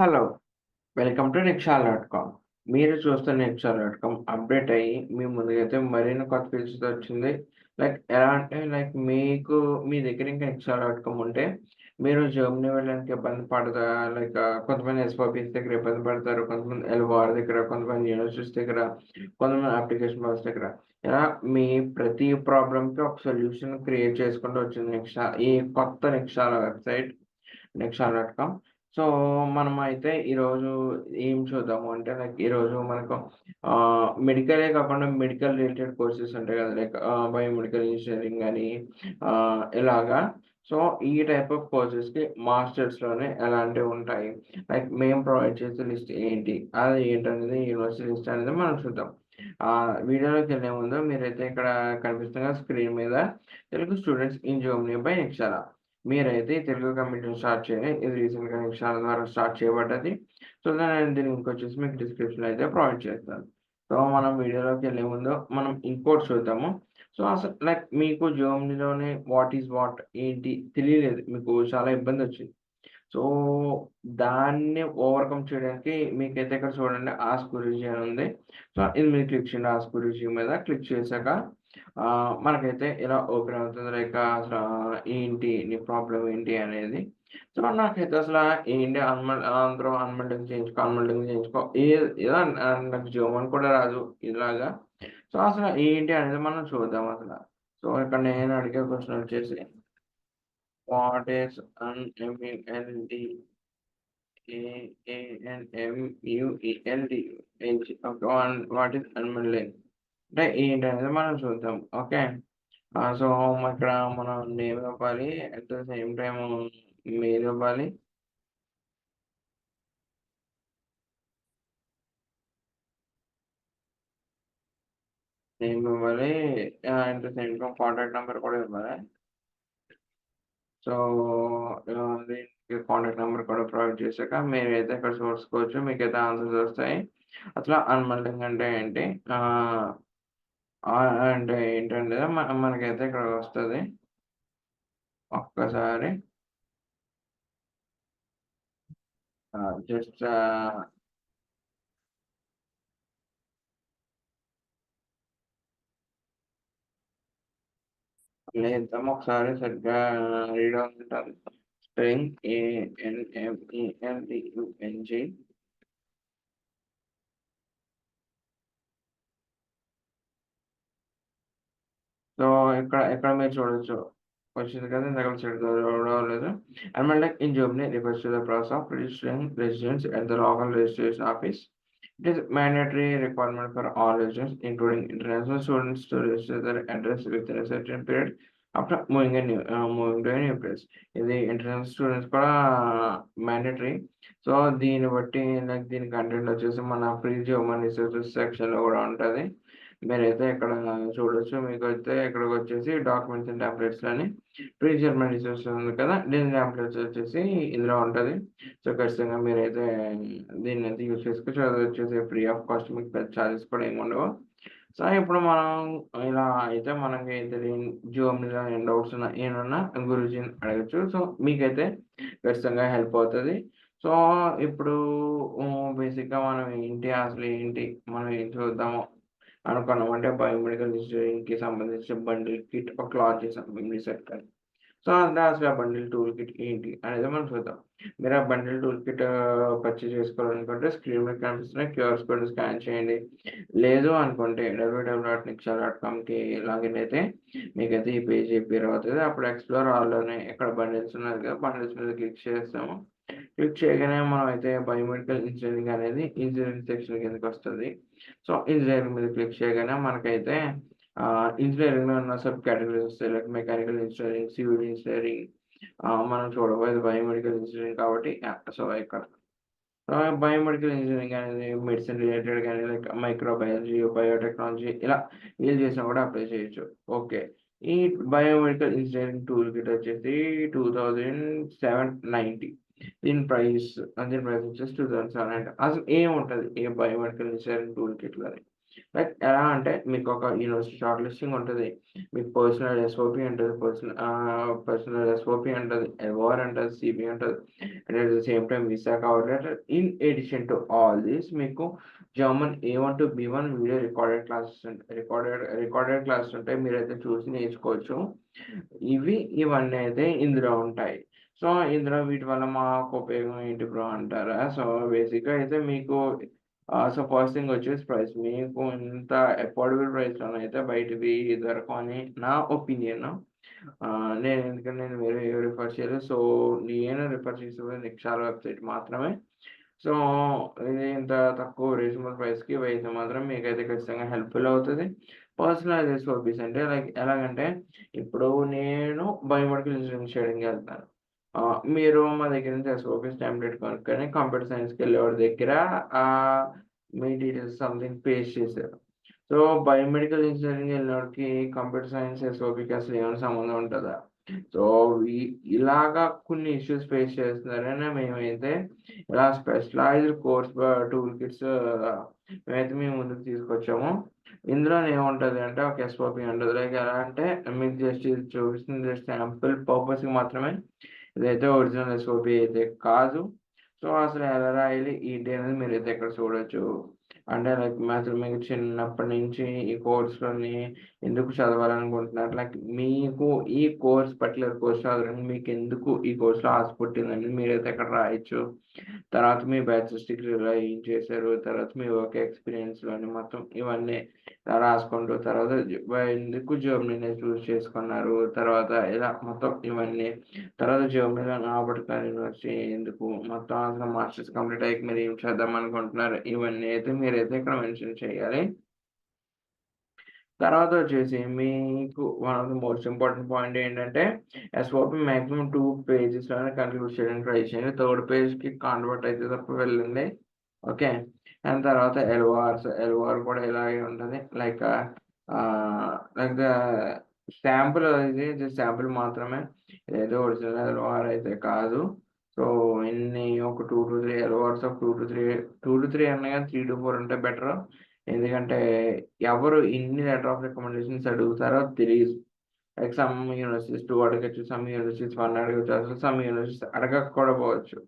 Hello welcome to Nikshal dot com మీరు చూస్తున్న నిక్షాల్ dot com update అయ్యి మీ ముందుకైతే మరిన్ని కొత్త ఫీచర్స్ వచ్చింది. లైక్ ఎలా అంటే లైక్ మీకు మీ దగ్గర ఇంకా నిక్షాల్ డాట్ కామ్ ఉంటే మీరు జర్మనీ వెళ్ళడానికి ఇబ్బంది పడతా లైక్ కొంతమంది ఎస్ఓపీస్ దగ్గర ఇబ్బంది పడతారు కొంతమంది ఎల్వార్ దగ్గర కొంతమంది యూనివర్సిటీస్ దగ్గర కొంతమంది అప్లికేషన్ బాక్స్ దగ్గర. ఇలా మీ ప్రతి ప్రాబ్లంకి ఒక సొల్యూషన్ క్రియేట్ చేసుకుంటూ వచ్చింది నిక్షా ఈ కొత్త నిక్షాల website Nikshal dot com so మనం అయితే ఈరోజు ఏం చూద్దాము అంటే లైక్ ఈరోజు మనకు మెడికలే కాకుండా మెడికల్ రిలేటెడ్ కోర్సెస్ ఉంటాయి కదా లైక్ బయోమెడికల్ ఇంజనీరింగ్ అని ఇలాగా. సో ఈ టైప్ ఆఫ్ కోర్సెస్కి మాస్టర్స్లోనే ఎలాంటివి ఉంటాయి. లైక్ మేము ప్రొవైడ్ చేసే లిస్ట్ ఏంటి? అది ఏంటనేది యూనివర్సిటీ లిస్ట్ అనేది మనం చూద్దాం. వీడియోలోకి వెళ్ళే ముందు మీరైతే ఇక్కడ కనిపిస్తున్న స్క్రీన్ మీద Telugu students in Germany by Nikshal మీరైతే తెలుగు కమ్యూనిటీ స్టార్ట్ చేయండి. ఇది రీసెంట్గా నిక్షాల ద్వారా స్టార్ట్ చేయబడ్డది. సో నేను దీనికి ఇంకొచ్చేసి మీకు డిస్క్రిప్షన్ అయితే ప్రొవైడ్ చేస్తాను. సో మనం వీడియోలోకి వెళ్ళే ముందు మనం ఇంకోటి చూద్దాము. సో అసలు లైక్ మీకు జర్మనీలోనే వాట్ ఈస్ వాట్ ఏంటి తెలియలేదు. మీకు చాలా ఇబ్బంది వచ్చింది. సో దాన్ని ఓవర్కమ్ చేయడానికి మీకైతే ఇక్కడ చూడండి ఆస్క్ గురించి అని ఉంది. సో ఇది మీరు క్లిక్ చేయండి ఆస్క్ గురించి మీద. క్లిక్ చేశాక మనకైతే ఇలా ఓపెన్ అవుతుంది. లైక్ అసలు ఏంటి నీ ప్రాబ్లం ఏంటి అనేది. సో నాకైతే అసలు ఏంటి అన్మల్ అందరూ అన్మల్టింగ్ చేయించుకో అన్మల్టింగ్ చేయించుకో ఏ ఇలా నాకు జర్మన్ కూడా రాదు ఇలాగా. సో అసలు ఏంటి అనేది మనం చూద్దాం అసలు. సో ఇక్కడ నేను అడిగే క్వశ్చన్ వచ్చేసి వాట్ ఈస్ అన్ఎంఎల్డి ఏఎన్ఎంయుఈఎల్డి వాట్ ఈస్ అన్మల్డింగ్ అంటే ఏంటనేది మనం చూద్దాం. ఓకే. సో ఇక్కడ మనం నేమ్ ఇవ్వాలి at the same time mail ఇవ్వాలి నేమ్ ఇవ్వాలి at the same time contact number కూడా ఇవ్వాలి. సో కాంటాక్ట్ నెంబర్ కూడా ప్రొవైడ్ చేశాక మీరు అయితే ఇక్కడ చూసుకోవచ్చు. మీకు అయితే ఆన్సర్స్ వస్తాయి. అసలు అన్మల్డింగ్ అంటే ఏంటి అంటే ఏంటంటే మనకైతే ఇక్కడ వస్తుంది. ఒక్కసారి. జస్ట్ లేద్దాం ఒకసారి సరిగ్గా రీడ్ అవుతుంటుంది స్ప్రింగ్ ఏఎన్ఎంఈఎల్డియుఎన్జి సో ఇక్కడ ఇక్కడ మీరు చూడొచ్చు? వచ్చింది కదా ఇందాక చూడలేదు and like in Germany refers to the process of registering residence at the local registration office. It is mandatory requirement for all residents including international students to register their address with a certain period after moving uh, a new uh, ఇది international students కూడా mandatory so దీన్ని బట్టి like దీని content వచ్చేసి మన free German resources సెక్షన్లో కూడా ఉంటుంది. మీరైతే ఇక్కడ చూడొచ్చు. మీకు అయితే ఇక్కడికి వచ్చేసి డాక్యుమెంట్స్ అండ్ టెంప్లెట్స్ అని ప్రీ మెడిసిన్స్ ఉంది కదా దీని ట్యాంప్లెట్స్ వచ్చేసి ఇందులో ఉంటుంది. సో ఖచ్చితంగా మీరైతే దీన్ని అయితే యూజ్ చేసుకోవచ్చు. అది వచ్చేసి ఫ్రీ ఆఫ్ కాస్ట్ మీకు పెద్ద ఛార్జెస్ కూడా ఏమి ఉండవు. సో ఇప్పుడు మనం ఇలా అయితే మనకి జర్మనీలో ఏం డౌట్స్ ఉన్నా ఏమన్నా గురుజీని అడగచ్చు. సో మీకైతే ఖచ్చితంగా హెల్ప్ అవుతుంది. సో ఇప్పుడు బేసిక్గా మనం ఏంటి అసలు ఏంటి మనం ఏం చూద్దాము అనుకున్నాం అంటే బయోమెడికల్ ఇంజనీరింగ్కి సంబంధించిన బండిల్ కిట్ ఒక లాంచ్ చేసాం మేము రీసెర్చ్ కానీ సో అంటే అసలు ఆ బండిల్ టూల్ కిట్ ఏంటి అనేది మనం చూద్దాం. మీరు ఆ బండిల్ టూల్ కిట్ పర్చేజ్ చేసుకోవాలనుకుంటే స్క్రీన్ మీద కనిపిస్తున్న క్యూఆర్ కోడ్ స్కాన్ చేయండి. లేదు అనుకుంటే W W dot Niksha dot కామ్కి login అయితే మీకైతే ఈ పేజ్ పేరు అవుతుంది అప్పుడు ఎక్స్ప్లోర్ ఆల్లోనే ఇక్కడ బండిల్స్ ఉన్నది కదా బండిల్స్ మీద క్లిక్ చేస్తాము క్లిక్ చేయగానే మనం అయితే బయోమెడికల్ ఇంజనీరింగ్ అనేది ఇంజనీరింగ్ సెక్షన్ కిందకి వస్తుంది. సో ఇంజనీరింగ్ మీద క్లిక్ చేయగానే మనకైతే ఇంజనీరింగ్లో ఉన్న సబ్ కేటగిరీస్ వస్తాయి. Like mechanical engineering civil engineering మనం చూడబోయేది బయోమెడికల్ ఇంజనీరింగ్ కాబట్టి సో ఇక్కడ. బయోమెడికల్ ఇంజనీరింగ్ అనేది మెడిసిన్ రిలేటెడ్ కానీ లైక్ మైక్రోబయాలజీ బయోటెక్నాలజీ ఇలా ఏది చేసినా కూడా అప్లై చేయొచ్చు. ఓకే. ఈ బయోమెడికల్ ఇంజనీరింగ్ టూల్ కిట్ వచ్చేసి టూ థౌజండ్ సెవెన్ నైంటీ. దీని ప్రైస్ దీని ప్రైస్ వచ్చేసి టూ థౌసండ్ సెవెన్ హండ్రెడ్ అసలు ఏముంటుంది ఏ బయోమెడికల్ ఇంజనీరింగ్ టూల్ కిట్లో లైక్ ఎలా అంటే మీకు ఒక యూనివర్సిటీ షార్ట్ లిస్టింగ్ ఉంటుంది. మీకు పర్సనల్ ఎస్ఓపి ఉంటుంది పర్సనల్ పర్సనల్ ఎస్ఓపి ఉంటుంది ఎల్ఓఆర్ ఉంటుంది సిబి ఉంటుంది. And at the same time visa cover letter in addition to all these మీకు German A one to B one video recorded classes ఉంటాయి recorded recorded classes ఉంటాయి. మీరైతే చూసి నేర్చుకోవచ్చు. ఇవి ఇవన్నీ అయితే ఇందులో ఉంటాయి. సో ఇందులో వీటి వల్ల మాకు ఉపయోగం ఏంటి బ్రో అంటారా? సో బేసిక్గా అయితే మీకు సో ఫస్ట్ థింగ్ వచ్చేసి ప్రైస్. మీకు ఇంత అఫోర్డబుల్ ప్రైస్లో అయితే బయటవి దొరకవు అని నా ఒపీనియన్. నేను ఎందుకంటే నేను వేరే రిఫర్ చేయలేదు. సో నేను రిఫర్ చేసేది నిక్షాల వెబ్సైట్ మాత్రమే. సో ఇది ఇంత తక్కువ రీజనబుల్ ప్రైస్కి అయితే మాత్రం మీకైతే ఖచ్చితంగా హెల్ప్ఫుల్ అవుతుంది. పర్సనలైజ్ ఎస్ఓపీస్ అంటే లైక్ ఎలాగంటే ఇప్పుడు నేను బయోమెడికల్ ఇన్సూరెన్స్ చేయడానికి వెళ్తాను. మీరు మా దగ్గర నుంచి ఎస్ఓపీస్ టెంప్లెట్ కొనుక్కొని కంప్యూటర్ సైన్స్కి వెళ్ళేవాడి దగ్గర మీ డీటెయిల్స్ సంథింగ్ పేస్ట్ చేశారు. సో బయోమెడికల్ ఇంజనీరింగ్ వెళ్ళినోడికి కంప్యూటర్ సైన్స్ ఎస్ఓపికి అసలు ఏమైనా సంబంధం ఉంటుందా? సో ఇలాగా కొన్ని ఇష్యూస్ ఫేస్ చేస్తున్నారని మేమైతే ఇలా స్పెషలైజ్డ్ కోర్స్ టూల్ కిట్స్ మేమైతే మేము ముందుకు తీసుకొచ్చాము. ఇందులో ఏముంటది అంటే ఒక ఎస్ఓపి ఉంటుంది. లైక్ ఎలా అంటే మీకు జస్ట్ ఇది చూపిస్తుంది జస్ట్ శాంపుల్ పర్పస్కి మాత్రమే ఇదైతే ఒరిజినల్ ఎస్ఓపి అయితే కాదు సో అసలు ఎలా రాయాలి ఏంటి అనేది మీరు అయితే ఇక్కడ చూడొచ్చు అంటే లైక్ అసలు మీకు చిన్నప్పటి నుంచి ఈ కోర్సులోని ఎందుకు చదవాలనుకుంటున్నారు? లైక్ మీకు ఈ కోర్స్ పర్టికులర్ కోర్స్ చదవడానికి మీకు ఎందుకు ఈ కోర్సులో ఆశ పుట్టిందని మీరైతే ఇక్కడ రాయొచ్చు. తర్వాత మీ బ్యాచ్ డిగ్రీ ఎలా ఏం చేశారు? తర్వాత మీ వర్క్ ఎక్స్పీరియన్స్లోని మొత్తం ఇవన్నీ రాసుకుంటూ తర్వాత ఎందుకు జర్మనీని చూస్ చేసుకున్నారు? తర్వాత ఇలా మొత్తం ఇవన్నీ. తర్వాత జర్మనీలో నాబర్ట్కర్ యూనివర్సిటీ ఎందుకు మొత్తం అసలు మాస్టర్స్ కంప్లీట్ అయ్యాక మీరు ఏం చేద్దాం అనుకుంటున్నారు? ఇవన్నీ అయితే మీరు అయితే ఇక్కడ మెన్షన్ చేయాలి. తర్వాత వచ్చేసి మీకు one of the most important point ఏంటంటే ఎస్ఓపి మాక్సిమం టూ పేజెస్లోనే కంట్రిబ్యూట్ చేయడానికి ట్రై చేయండి. థర్డ్ పేజ్కి కాన్వర్ట్ అయితే తప్ప వెళ్ళింది ఓకే అండ్ తర్వాత ఎల్ఓఆర్స్ ఎల్ఓఆర్ కూడా ఇలాగే ఉంటుంది. లైక్ లైక్ ద శాంపుల్ ఇది జస్ట్ శాంపుల్ మాత్రమే. ఏదో ఒరిజినల్ ఎల్ఓఆర్ అయితే కాదు. సో ఇన్ని ఒక two to three hours of two to three two to three అన్నా కానీ త్రీ టు ఫోర్ ఉంటే బెటర్ ఎందుకంటే ఎవరు ఇన్ని లెటర్ ఆఫ్ రికమెండేషన్స్ అడుగుతారో తెలియదు లైక్ సమ్ యూనివర్సిటీస్ టూ అడగచ్చు సమ్ యూనివర్సిటీస్ వన్ అడగచ్చు అసలు సమ్ యూనివర్సిటీస్ అడగకపోవచ్చు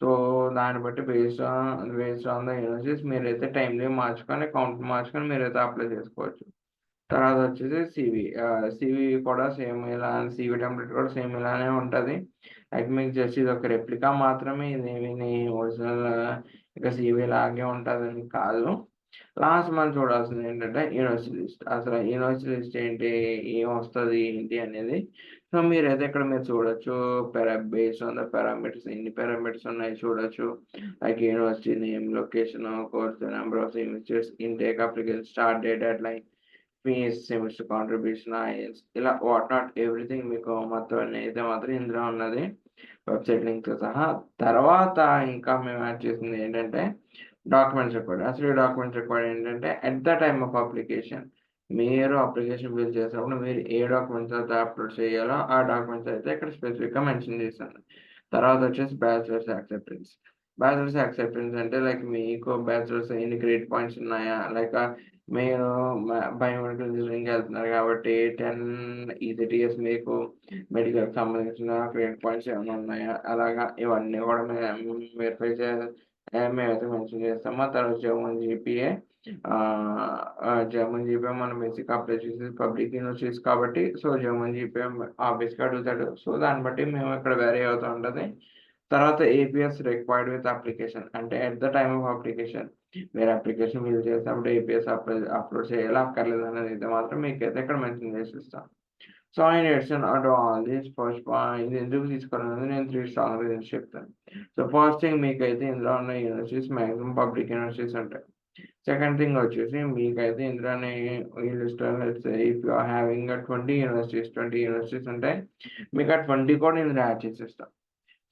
సో దాన్ని బట్టి based on based on the universities మీరైతే టైంలీ మార్చుకొని కౌంట్ మార్చుకొని మీరైతే అప్లై చేసుకోవచ్చు. తర్వాత వచ్చేసి సివి సివి కూడా సేమ్ ఇలా సివి టెంప్లెట్ కూడా సేమ్ ఇలానే ఉంటుంది. లైక్ మీకు జస్ట్ ఇది ఒక రెప్లికా మాత్రమే ఇదేమి ఒరిజినల్ ఇక సివి లాగే ఉంటుందని కాదు. లాస్ట్ మనం చూడాల్సింది ఏంటంటే యూనివర్సిటీ లిస్ట్ అసలు యూనివర్సిటీ లిస్ట్ ఏంటి ఏం వస్తుంది ఏంటి అనేది. సో మీరైతే ఇక్కడ మీరు చూడొచ్చు పెరా బేస్ ఆన్ ద పారామీటర్స్ ఎన్ని పారామీటర్స్ ఉన్నాయి చూడొచ్చు. Like university name location course number of semesters intake application start date at like fees semester contribution IELTS ఇలా వాట్ నాట్ ఎవ్రీథింగ్ మీకు మొత్తం అయితే మాత్రం ఇందులో ఉన్నది. వెబ్సైట్ లింక్తో సహా. తర్వాత ఇంకా మేము యాడ్ చేసింది ఏంటంటే డాక్యుమెంట్స్ రికార్డ్ అసలు ఈ డాక్యుమెంట్స్ రికార్డ్ ఏంటంటే at the time of application మీరు అప్లికేషన్ ఫిల్ చేసినప్పుడు మీరు ఏ డాక్యుమెంట్స్ అయితే అప్లోడ్ చేయాలో ఆ డాక్యుమెంట్స్ అయితే ఇక్కడ స్పెసిఫిక్గా మెన్షన్ చేశాను. తర్వాత వచ్చేసి బ్యాచిలర్స్ యాక్సెప్టెన్స్ బ్యాచిలర్స్ యాక్సెప్టెన్స్ అంటే లైక్ మీకు బ్యాచిలర్స్ ఎన్ని గ్రేడ్ పాయింట్స్ ఉన్నాయా? లైక్ మీరు బయోమెడికల్ ఇంజనీరింగ్ వెళ్తున్నారు కాబట్టి టెన్ ఈజీటీఎస్ మీకు మెడికల్ సంబంధించిన గ్రేడ్ పాయింట్స్ ఏమైనా ఉన్నాయా? అలాగా ఇవన్నీ కూడా మేము వెరిఫై చే మేమైతే మెన్షన్ చేస్తాము తర్వాత జర్మన్ జీపీఏ జర్మన్ జీపీఏ మనం బేసిక్ అప్లై చేసేది పబ్లిక్ యూనివర్సిటీస్ కాబట్టి సో జర్మన్ జీపీఏ ఆఫీస్కి అడుగుతాడు. సో దాన్ని బట్టి మేము ఇక్కడ వేరే అవుతూ ఉంటుంది. తర్వాత ఏపీఎస్ రిక్వైర్డ్ విత్ అప్లికేషన్ అంటే at the time of application మీరు అప్లికేషన్ ఫిల్ చేసినప్పుడు ఏపీఎస్ అప్లై అప్లోడ్ చేయాలి అక్కర్లేదు అనేది అయితే మాత్రం మీకైతే ఇక్కడ మెన్షన్ చేసి ఇస్తాం. సో ఆయన ఎడిషన్ అటు ఆల్ దిస్ ఫస్ట్ ఇది ఎందుకు తీసుకోవాలనేది నేను త్రీ స్ట్రాంగ్ గురించి చెప్తాను. సో ఫస్ట్ థింగ్ మీకైతే ఇందులో ఉన్న యూనివర్సిటీస్ మ్యాక్సిమం పబ్లిక్ యూనివర్సిటీస్ ఉంటాయి. సెకండ్ థింగ్ వచ్చేసి మీకైతే ఇందులోనే ఈ list if you having twenty universities twenty universities ఉంటాయి. మీకు ఆ ట్వంటీ కూడా ఇందులో యాడ్ చేసేస్తాం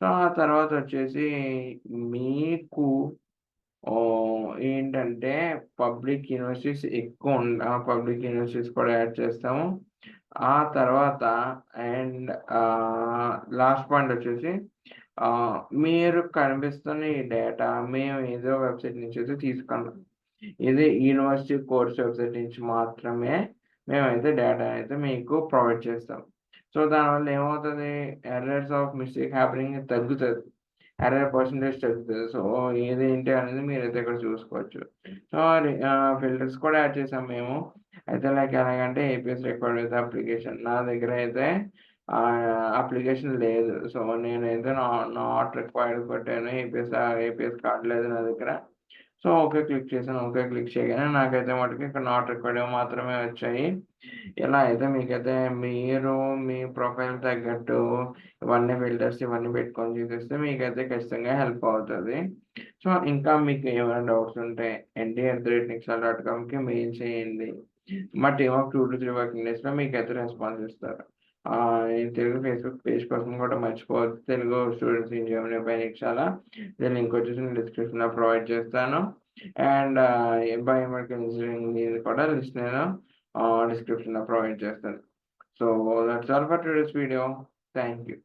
సో ఆ తర్వాత వచ్చేసి మీకు ఏంటంటే పబ్లిక్ యూనివర్సిటీస్ ఎక్కువ ఆ పబ్లిక్ యూనివర్సిటీస్ కూడా యాడ్ చేస్తాము. ఆ తర్వాత అండ్ లాస్ట్ పాయింట్ వచ్చేసి మీరు కనిపిస్తున్న ఈ డేటా మేము ఏదో వెబ్సైట్ నుంచి అయితే తీసుకున్నాం. ఇది యూనివర్సిటీ కోర్స్ వెబ్సైట్ నుంచి మాత్రమే మేమైతే డేటా అయితే మీకు ప్రొవైడ్ చేస్తాం. సో దానివల్ల ఏమవుతుంది? ఎర్రర్స్ ఆఫ్ మిస్టేక్ హ్యాపెనింగ్ తగ్గుతుంది. ఎర్రర్ పర్సంటేజ్ తగ్గుతుంది. సో ఏది ఏంటి అనేది మీరైతే ఇక్కడ చూసుకోవచ్చు. సో ఫిల్టర్స్ కూడా యాడ్ చేసాం మేము. అయితే లైక్ ఎలాగంటే ఏపీఎస్ రిక్వైర్డ్ విత్ అప్లికేషన్ నా దగ్గర అయితే అప్లికేషన్ లేదు. సో నేనైతే నాట్ రిక్వైర్డ్ కొట్టాను ఏపీఎస్ ఏపీఎస్ కార్డ్ లేదు నా దగ్గర. సో ఓకే క్లిక్ చేశాను ఓకే క్లిక్ చేయగానే నాకైతే మటుకు ఇక్కడ నాట్ రిక్వైర్డ్ మాత్రమే వచ్చాయి. ఇలా అయితే మీకైతే మీరు మీ ప్రొఫైల్ తగ్గట్టు ఇవన్నీ ఫిల్టర్స్ ఇవన్నీ పెట్టుకొని చూపిస్తే మీకైతే ఖచ్చితంగా హెల్ప్ అవుతుంది. సో ఇంకా మీకు ఏమైనా డౌట్స్ ఉంటే NT at the rate నిక్సల్ dot కామ్కి మెయిల్ చేయండి. మా team of two to three working డేస్లో మీకైతే రెస్పాన్స్ ఇస్తారు. ఈ తెలుగు ఫేస్బుక్ పేజ్ కోసం కూడా మర్చిపోవద్దు. తెలుగు స్టూడెంట్స్ ఇన్ జర్మనీ పై నిక్షాల దీని లింక్ వచ్చేసి నేను డిస్క్రిప్షన్లో ప్రొవైడ్ చేస్తాను. అండ్ బయోమెడికల్ ఇంజనీరింగ్ ఇది కూడా లిస్ట్ నేను డిస్క్రిప్షన్లో ప్రొవైడ్ చేస్తాను. So that's all for today's video thank you